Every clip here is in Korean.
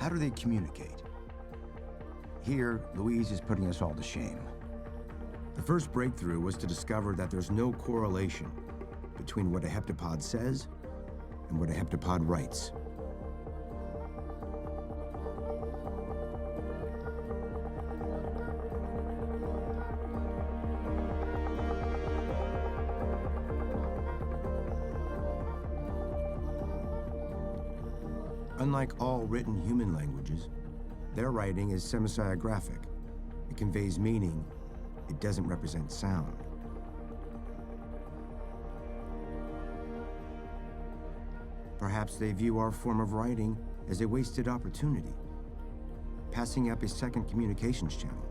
How do they communicate? Here, Louise is putting us all to shame. The first breakthrough was to discover that there's no correlation between what a heptapod says and what a heptapod writes. Unlike all written human languages, their writing is semasiographic. It conveys meaning, it doesn't represent sound. Perhaps they view our form of writing as a wasted opportunity, passing up a second communications channel.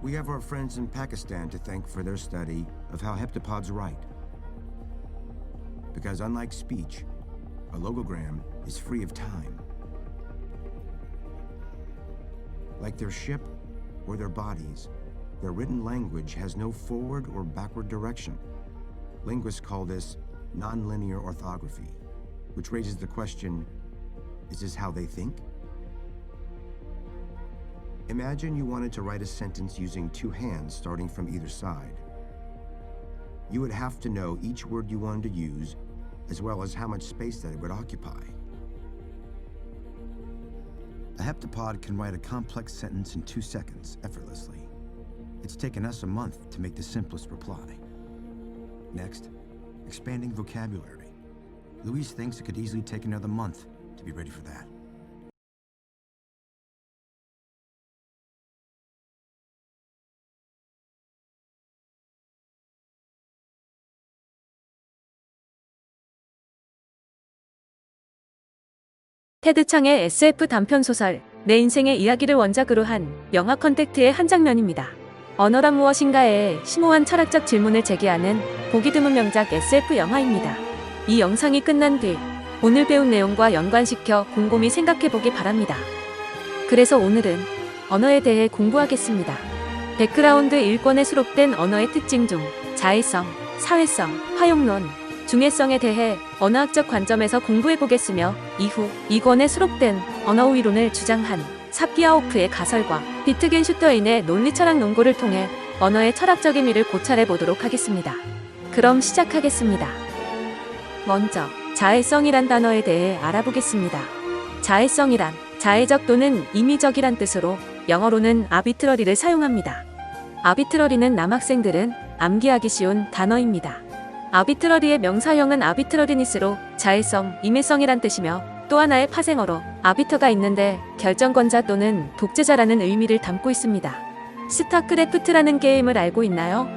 We have our friends in Pakistan to thank for their study of how heptapods write. Because unlike speech, a logogram is free of time. Like their ship or their bodies, their written language has no forward or backward direction. Linguists call this nonlinear orthography, which raises the question, is this how they think? Imagine you wanted to write a sentence using two hands starting from either side. You would have to know each word you wanted to use, as well as how much space that it would occupy. A heptapod can write a complex sentence in two seconds, effortlessly. It's taken us a month to make the simplest reply. Next, expanding vocabulary. Louise thinks it could easily take another month to be ready for that. 테드 창의 SF 단편 소설 내 인생의 이야기를 원작으로 한 영화 컨택트의 한 장면입니다. 언어란 무엇인가에 심오한 철학적 질문을 제기하는 보기 드문 명작 SF 영화입니다. 이 영상이 끝난 뒤 오늘 배운 내용과 연관시켜 곰곰이 생각해 보기 바랍니다. 그래서 오늘은 언어에 대해 공부하겠습니다. 백그라운드 1권에 수록된 언어의 특징 중 자의성, 사회성, 화용론, 중해성에 대해 언어학적 관점에서 공부해 보겠으며 이후 2권에 수록된 언어 이론을 주장한 삽기아오프의 가설과 비트겐 슈터인의 논리 철학 논고를 통해 언어의 철학적 의미를 고찰해 보도록 하겠습니다. 그럼 시작하겠습니다. 먼저 자해성이란 단어에 대해 알아보겠습니다. 자해성이란 자해적 또는 임의적이란 뜻으로 영어로는 아비트러리를 사용합니다. 아비트러리는 남학생들은 암기하기 쉬운 단어입니다. 아비트러리의 명사형은 아비트러리니스로 자해성, 임의성이란 뜻이며 또 하나의 파생어로 아비터가 있는데 결정권자 또는 독재자라는 의미를 담고 있습니다. 스타크래프트라는 게임을 알고 있나요?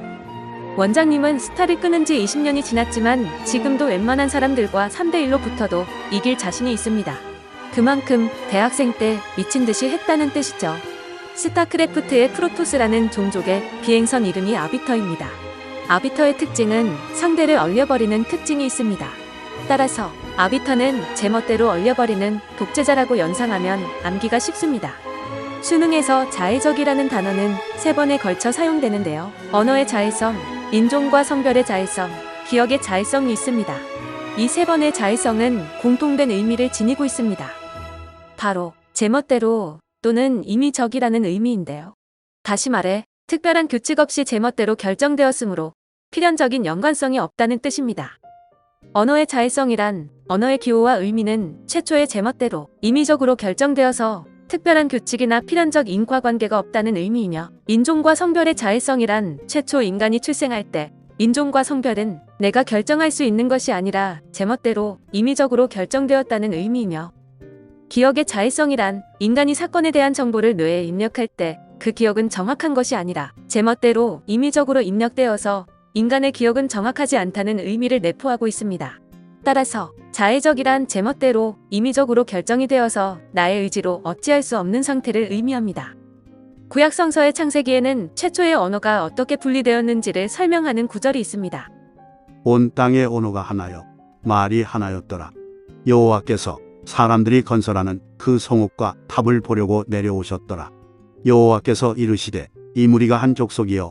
원장님은 스타를 끄는 지 20년이 지났지만 지금도 웬만한 사람들과 3대1로 붙어도 이길 자신이 있습니다. 그만큼 대학생 때 미친 듯이 했다는 뜻이죠. 스타크래프트의 프로토스라는 종족의 비행선 이름이 아비터입니다. 아비터의 특징은 상대를 얼려버리는 특징이 있습니다. 따라서 아비터는 제멋대로 얼려버리는 독재자라고 연상하면 암기가 쉽습니다. 수능에서 자의적이라는 단어는 세 번에 걸쳐 사용되는데요. 언어의 자의성, 인종과 성별의 자의성, 기억의 자의성이 있습니다. 이 세 번의 자의성은 공통된 의미를 지니고 있습니다. 바로 제멋대로 또는 임의적이라는 의미인데요. 다시 말해 특별한 규칙 없이 제멋대로 결정되었으므로 필연적인 연관성이 없다는 뜻입니다. 언어의 자의성이란 언어의 기호와 의미는 최초의 제멋대로 임의적으로 결정되어서 특별한 규칙이나 필연적 인과관계가 없다는 의미이며 인종과 성별의 자의성이란 최초 인간이 출생할 때 인종과 성별은 내가 결정할 수 있는 것이 아니라 제멋대로 임의적으로 결정되었다는 의미이며 기억의 자의성이란 인간이 사건에 대한 정보를 뇌에 입력할 때 그 기억은 정확한 것이 아니라 제멋대로 임의적으로 입력되어서 인간의 기억은 정확하지 않다는 의미를 내포하고 있습니다. 따라서 자의적이란 제멋대로 임의적으로 결정이 되어서 나의 의지로 어찌할 수 없는 상태를 의미합니다. 구약 성서의 창세기에는 최초의 언어가 어떻게 분리되었는지를 설명하는 구절이 있습니다. 온 땅의 언어가 하나요 말이 하나였더라 여호와께서 사람들이 건설하는 그 성읍과 탑을 보려고 내려오셨더라 여호와께서 이르시되 이 무리가 한 족속이요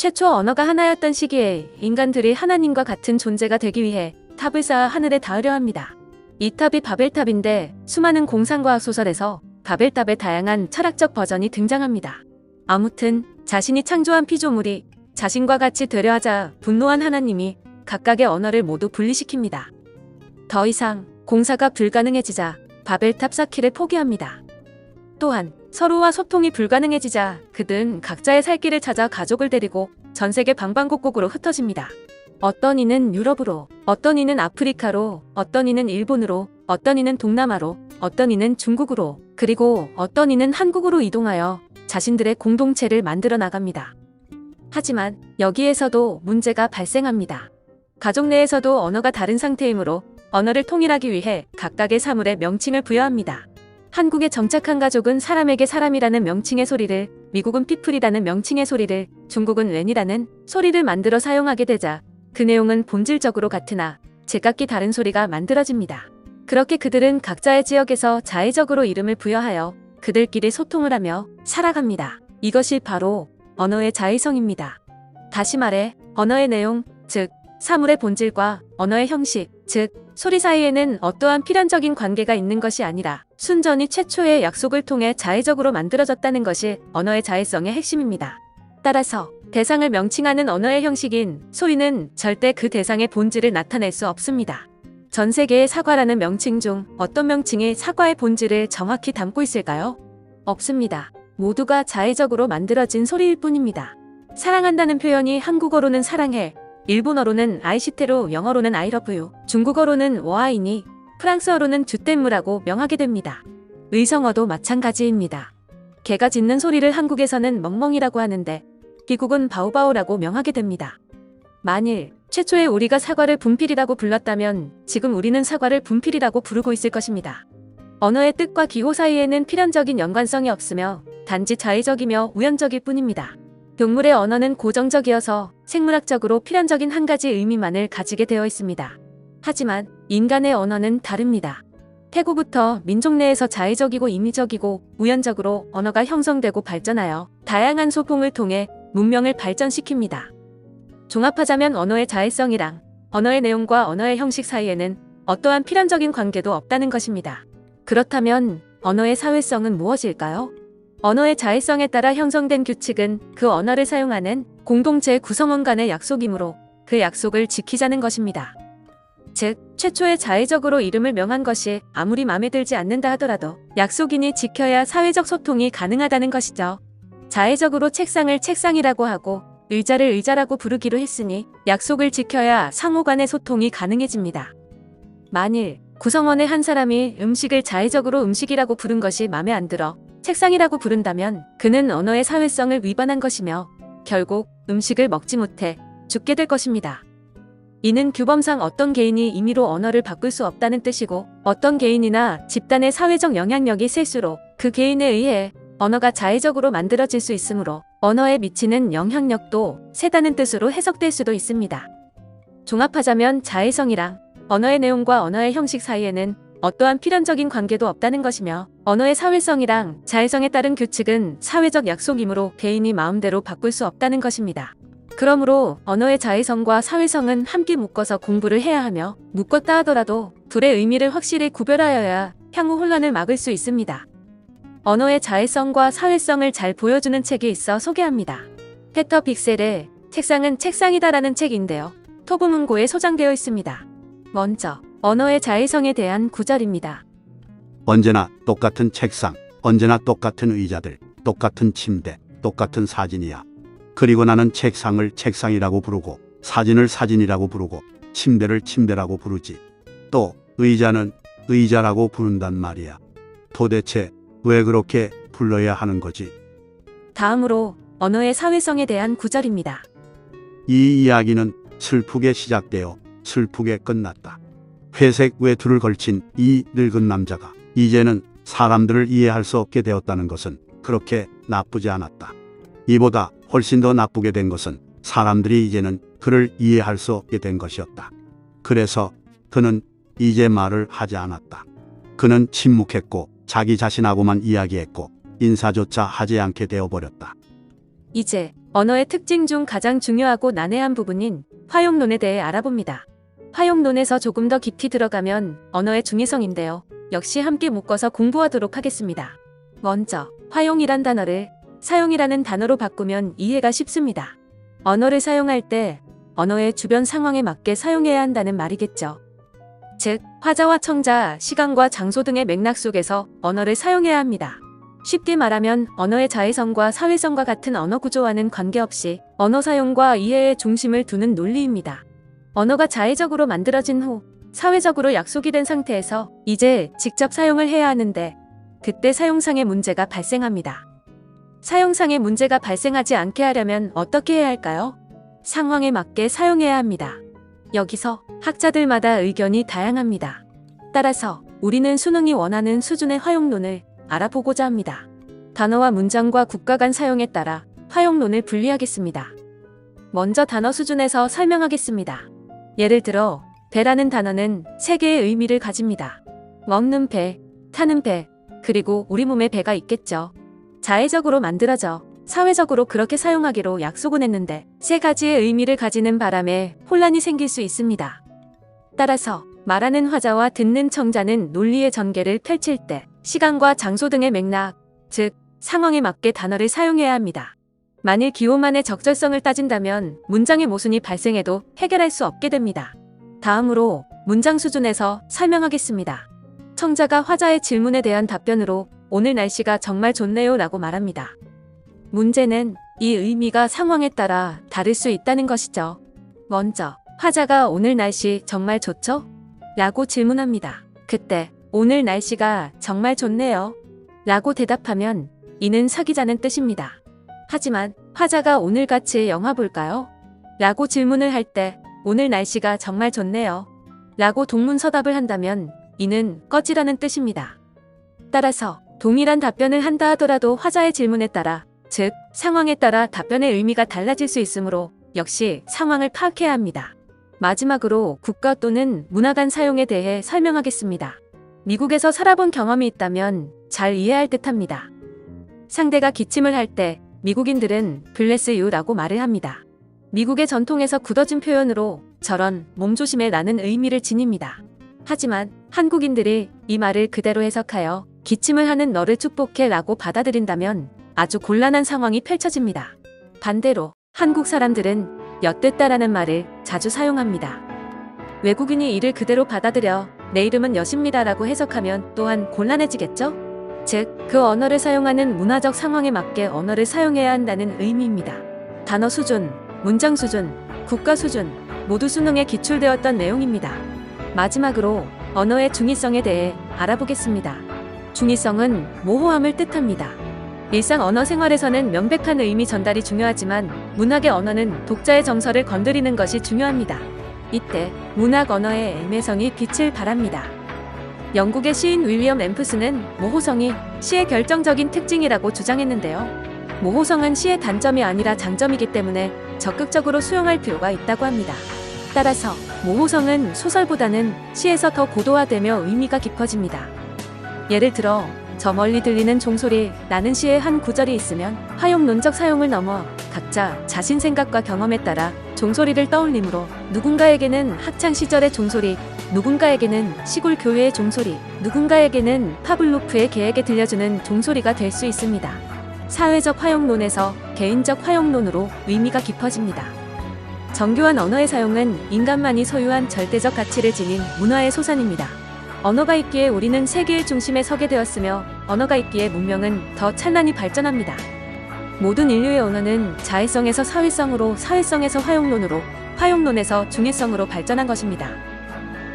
최초 언어가 하나였던 시기에 인간들이 하나님과 같은 존재가 되기 위해 탑을 쌓아 하늘에 닿으려 합니다. 이 탑이 바벨탑인데 수많은 공상과학 소설에서 바벨탑의 다양한 철학적 버전이 등장합니다. 아무튼 자신이 창조한 피조물이 자신과 같이 되려 하자 분노한 하나님이 각각의 언어를 모두 분리시킵니다. 더 이상 공사가 불가능해지자 바벨탑 쌓기를 포기합니다. 또한 서로와 소통이 불가능해지자 그들은 각자의 살 길을 찾아 가족을 데리고 전 세계 방방곡곡으로 흩어집니다. 어떤 이는 유럽으로, 어떤 이는 아프리카로, 어떤 이는 일본으로, 어떤 이는 동남아로, 어떤 이는 중국으로, 그리고 어떤 이는 한국으로 이동하여 자신들의 공동체를 만들어 나갑니다. 하지만 여기에서도 문제가 발생합니다. 가족 내에서도 언어가 다른 상태이므로 언어를 통일하기 위해 각각의 사물에 명칭을 부여합니다. 한국에 정착한 가족은 사람에게 사람이라는 명칭의 소리를, 미국은 피플이라는 명칭의 소리를, 중국은 웬이라는 소리를 만들어 사용하게 되자 그 내용은 본질적으로 같으나 제각기 다른 소리가 만들어집니다. 그렇게 그들은 각자의 지역에서 자의적으로 이름을 부여하여 그들끼리 소통을 하며 살아갑니다. 이것이 바로 언어의 자의성입니다. 다시 말해 언어의 내용, 즉 사물의 본질과 언어의 형식, 즉 소리 사이에는 어떠한 필연적인 관계가 있는 것이 아니라 순전히 최초의 약속을 통해 자의적으로 만들어졌다는 것이 언어의 자의성의 핵심입니다. 따라서 대상을 명칭하는 언어의 형식인 소리는 절대 그 대상의 본질을 나타낼 수 없습니다. 전 세계의 사과라는 명칭 중 어떤 명칭이 사과의 본질을 정확히 담고 있을까요? 없습니다. 모두가 자의적으로 만들어진 소리일 뿐입니다. 사랑한다는 표현이 한국어로는 사랑해, 일본어로는 아이시테로 영어로는 아이러브유, 중국어로는 워아이니, 프랑스어로는 주댐무라고 명하게 됩니다. 의성어도 마찬가지입니다. 개가 짖는 소리를 한국에서는 멍멍이라고 하는데 미국은 바우바우라고 명하게 됩니다. 만일 최초에 우리가 사과를 분필이라고 불렀다면 지금 우리는 사과를 분필이라고 부르고 있을 것입니다. 언어의 뜻과 기호 사이에는 필연적인 연관성이 없으며 단지 자의적이며 우연적일 뿐입니다. 동물의 언어는 고정적이어서 생물학적으로 필연적인 한 가지 의미만을 가지게 되어 있습니다. 하지만 인간의 언어는 다릅니다. 태고부터 민족 내에서 자의적이고 임의적이고 우연적으로 언어가 형성되고 발전하여 다양한 소통을 통해 문명을 발전시킵니다. 종합하자면 언어의 자의성이랑 언어의 내용과 언어의 형식 사이에는 어떠한 필연적인 관계도 없다는 것입니다. 그렇다면 언어의 사회성은 무엇일까요? 언어의 자의성에 따라 형성된 규칙은 그 언어를 사용하는 공동체 구성원 간의 약속이므로 그 약속을 지키자는 것입니다. 즉, 최초에 자의적으로 이름을 명한 것이 아무리 마음에 들지 않는다 하더라도 약속이니 지켜야 사회적 소통이 가능하다는 것이죠. 자의적으로 책상을 책상이라고 하고 의자를 의자라고 부르기로 했으니 약속을 지켜야 상호 간의 소통이 가능해집니다. 만일 구성원의 한 사람이 음식을 자의적으로 음식이라고 부른 것이 마음에 안 들어 책상이라고 부른다면 그는 언어의 사회성을 위반한 것이며 결국 음식을 먹지 못해 죽게 될 것입니다. 이는 규범상 어떤 개인이 임의로 언어를 바꿀 수 없다는 뜻이고 어떤 개인이나 집단의 사회적 영향력이 셀수록 그 개인에 의해 언어가 자의적으로 만들어질 수 있으므로 언어에 미치는 영향력도 세다는 뜻으로 해석될 수도 있습니다. 종합하자면 자의성이랑 언어의 내용과 언어의 형식 사이에는 어떠한 필연적인 관계도 없다는 것이며 언어의 사회성이랑 자의성에 따른 규칙은 사회적 약속이므로 개인이 마음대로 바꿀 수 없다는 것입니다. 그러므로 언어의 자의성과 사회성은 함께 묶어서 공부를 해야 하며 묶었다 하더라도 둘의 의미를 확실히 구별하여야 향후 혼란을 막을 수 있습니다. 언어의 자의성과 사회성을 잘 보여주는 책이 있어 소개합니다. 페터 빅셀의 책상은 책상이다라는 책인데요. 토부문고에 소장되어 있습니다. 먼저 언어의 자의성에 대한 구절입니다. 언제나 똑같은 책상, 언제나 똑같은 의자들, 똑같은 침대, 똑같은 사진이야. 그리고 나는 책상을 책상이라고 부르고 사진을 사진이라고 부르고 침대를 침대라고 부르지. 또 의자는 의자라고 부른단 말이야. 도대체 왜 그렇게 불러야 하는 거지? 다음으로 언어의 사회성에 대한 구절입니다. 이 이야기는 슬프게 시작되어 슬프게 끝났다. 회색 외투를 걸친 이 늙은 남자가 이제는 사람들을 이해할 수 없게 되었다는 것은 그렇게 나쁘지 않았다. 이보다 훨씬 더 나쁘게 된 것은 사람들이 이제는 그를 이해할 수 없게 된 것이었다. 그래서 그는 이제 말을 하지 않았다. 그는 침묵했고 자기 자신하고만 이야기했고 인사조차 하지 않게 되어버렸다. 이제 언어의 특징 중 가장 중요하고 난해한 부분인 화용론에 대해 알아봅니다. 화용론에서 조금 더 깊이 들어가면 언어의 중의성인데요. 역시 함께 묶어서 공부하도록 하겠습니다. 먼저 화용이란 단어를 사용이라는 단어로 바꾸면 이해가 쉽습니다. 언어를 사용할 때 언어의 주변 상황에 맞게 사용해야 한다는 말이겠죠. 즉, 화자와 청자, 시간과 장소 등의 맥락 속에서 언어를 사용해야 합니다. 쉽게 말하면 언어의 자의성과 사회성과 같은 언어 구조와는 관계없이 언어 사용과 이해의 중심을 두는 논리입니다. 언어가 자의적으로 만들어진 후 사회적으로 약속이 된 상태에서 이제 직접 사용을 해야 하는데 그때 사용상의 문제가 발생합니다. 사용상의 문제가 발생하지 않게 하려면 어떻게 해야 할까요? 상황에 맞게 사용해야 합니다. 여기서 학자들마다 의견이 다양합니다. 따라서 우리는 수능이 원하는 수준의 화용론을 알아보고자 합니다. 단어와 문장과 국가 간 사용에 따라 화용론을 분리하겠습니다. 먼저 단어 수준에서 설명하겠습니다. 예를 들어 배라는 단어는 세 개의 의미를 가집니다. 먹는 배, 타는 배, 그리고 우리 몸에 배가 있겠죠. 자의적으로 만들어져 사회적으로 그렇게 사용하기로 약속은 했는데 세 가지의 의미를 가지는 바람에 혼란이 생길 수 있습니다. 따라서 말하는 화자와 듣는 청자는 논리의 전개를 펼칠 때 시간과 장소 등의 맥락, 즉 상황에 맞게 단어를 사용해야 합니다. 만일 기호만의 적절성을 따진다면 문장의 모순이 발생해도 해결할 수 없게 됩니다. 다음으로 문장 수준에서 설명하겠습니다. 청자가 화자의 질문에 대한 답변으로 오늘 날씨가 정말 좋네요 라고 말합니다. 문제는 이 의미가 상황에 따라 다를 수 있다는 것이죠. 먼저 화자가 오늘 날씨 정말 좋죠? 라고 질문합니다. 그때 오늘 날씨가 정말 좋네요. 라고 대답하면 이는 사귀자는 뜻입니다. 하지만 화자가 오늘 같이 영화 볼까요? 라고 질문을 할 때 오늘 날씨가 정말 좋네요. 라고 동문서답을 한다면 이는 꺼지라는 뜻입니다. 따라서 동일한 답변을 한다 하더라도 화자의 질문에 따라 즉 상황에 따라 답변의 의미가 달라질 수 있으므로 역시 상황을 파악해야 합니다. 마지막으로 국가 또는 문화 간 사용에 대해 설명하겠습니다. 미국에서 살아본 경험이 있다면 잘 이해할 듯 합니다. 상대가 기침을 할 때 미국인들은 블레스 유라고 말을 합니다. 미국의 전통에서 굳어진 표현으로 저런 몸조심해 라는 의미를 지닙니다. 하지만 한국인들이 이 말을 그대로 해석하여 기침을 하는 너를 축복해 라고 받아들인다면 아주 곤란한 상황이 펼쳐집니다. 반대로 한국 사람들은 엿듣다라는 말을 자주 사용합니다. 외국인이 이를 그대로 받아들여 내 이름은 여십니다라고 해석하면 또한 곤란해지겠죠? 즉, 그 언어를 사용하는 문화적 상황에 맞게 언어를 사용해야 한다는 의미입니다. 단어 수준, 문장 수준, 국가 수준, 모두 수능에 기출되었던 내용입니다. 마지막으로 언어의 중의성에 대해 알아보겠습니다. 중의성은 모호함을 뜻합니다. 일상 언어 생활에서는 명백한 의미 전달이 중요하지만 문학의 언어는 독자의 정서를 건드리는 것이 중요합니다. 이때 문학 언어의 애매성이 빛을 발합니다. 영국의 시인 윌리엄 램프스는 모호성이 시의 결정적인 특징이라고 주장했는데요. 모호성은 시의 단점이 아니라 장점이기 때문에 적극적으로 수용할 필요가 있다고 합니다. 따라서 모호성은 소설보다는 시에서 더 고도화되며 의미가 깊어집니다. 예를 들어 저 멀리 들리는 종소리 나는 시의 한 구절이 있으면 화용론적 사용을 넘어 각자 자신 생각과 경험에 따라 종소리를 떠올리므로 누군가에게는 학창 시절의 종소리, 누군가에게는 시골 교회의 종소리, 누군가에게는 파블로프의 개에게 들려주는 종소리가 될 수 있습니다. 사회적 화용론에서 개인적 화용론으로 의미가 깊어집니다. 정교한 언어의 사용은 인간만이 소유한 절대적 가치를 지닌 문화의 소산입니다. 언어가 있기에 우리는 세계의 중심에 서게 되었으며 언어가 있기에 문명은 더 찬란히 발전합니다. 모든 인류의 언어는 자의성에서 사회성으로 사회성에서 화용론으로 화용론에서 중의성으로 발전한 것입니다.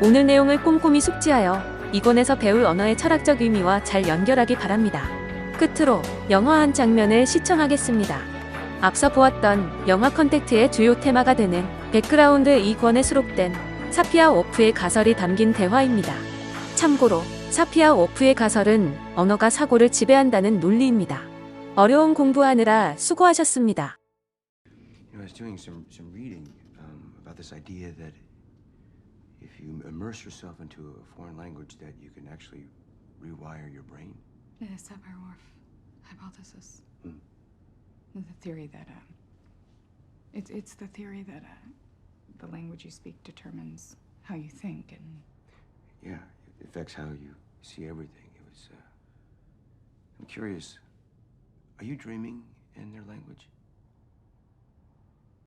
오늘 내용을 꼼꼼히 숙지하여 이권에서 배울 언어의 철학적 의미와 잘 연결하기 바랍니다. 끝으로 영화 한 장면을 시청하겠습니다. 앞서 보았던 영화 컨택트의 주요 테마가 되는 백그라운드 이 권에 수록된 사피아 워프의 가설이 담긴 대화입니다. 참고로 사피아 워프의 가설은 언어가 사고를 지배한다는 논리입니다. 어려운 공부하느라 수고하셨습니다. You know, I was doing some some reading um, about this idea that if you immerse yourself into a foreign language, that you can actually rewire your brain. The Sapir-Whorf hypothesis. Hmm. The theory that uh, it's it's the theory that uh, the language you speak determines how you think, and Yeah, it affects how you see everything. It was. Uh, I'm curious. Are you dreaming in their language?